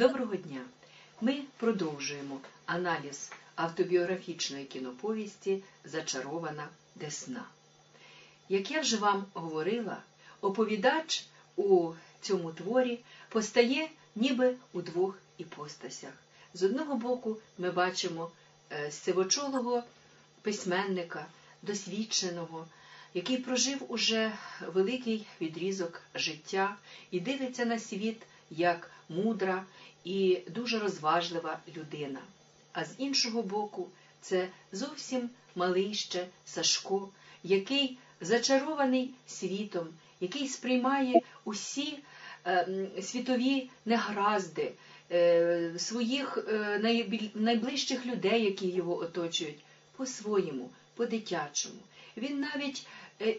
Доброго дня! Ми продовжуємо аналіз автобіографічної кіноповісті Зачарована Десна. Як я вже вам говорила, оповідач у цьому творі постає ніби у двох іпостасях. З одного боку, ми бачимо е, сивочолого письменника, досвідченого, який прожив уже великий відрізок життя і дивиться на світ як мудра і дуже розважлива людина. А з іншого боку, це зовсім малий ще Сашко, який зачарований світом, який сприймає усі е, світові негаразди е, своїх е, найближчих людей, які його оточують, по-своєму, по-дитячому. Він навіть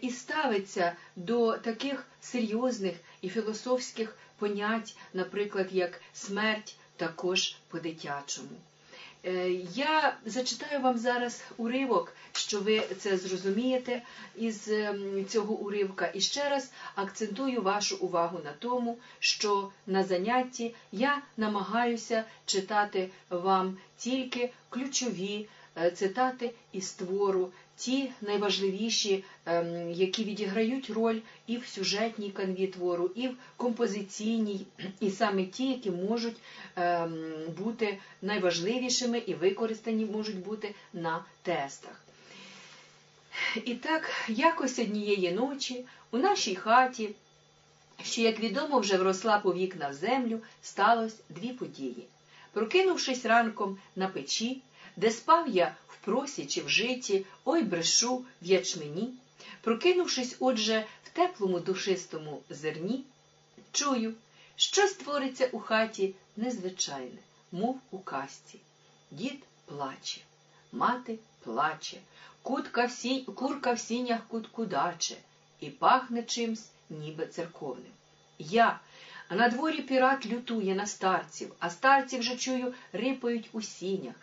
і ставиться до таких серйозних і філософських понять, наприклад, як смерть, також по-дитячому. Я зачитаю вам зараз уривок, що ви це зрозумієте із цього уривка, і ще раз акцентую вашу увагу на тому, що на занятті я намагаюся читати вам тільки ключові цитати із твору, ті найважливіші, які відіграють роль і в сюжетній канві твору, і в композиційній, і саме ті, які можуть бути найважливішими і використані можуть бути на тестах. І так, якось однієї ночі у нашій хаті, що, як відомо, вже вросла по вікна в землю, сталося дві події. Прокинувшись ранком на печі, де спав я в просі чи в житі, ой брешу в ячмені, прокинувшись, отже, в теплому душистому зерні, чую, щось твориться у хаті незвичайне, мов у казці. Дід плаче, мати плаче, кутка в сі... курка в сінях куткудаче і пахне чимсь, ніби церковним. Я, а на дворі пірат лютує на старців, а старці вже чую, рипають у сінях.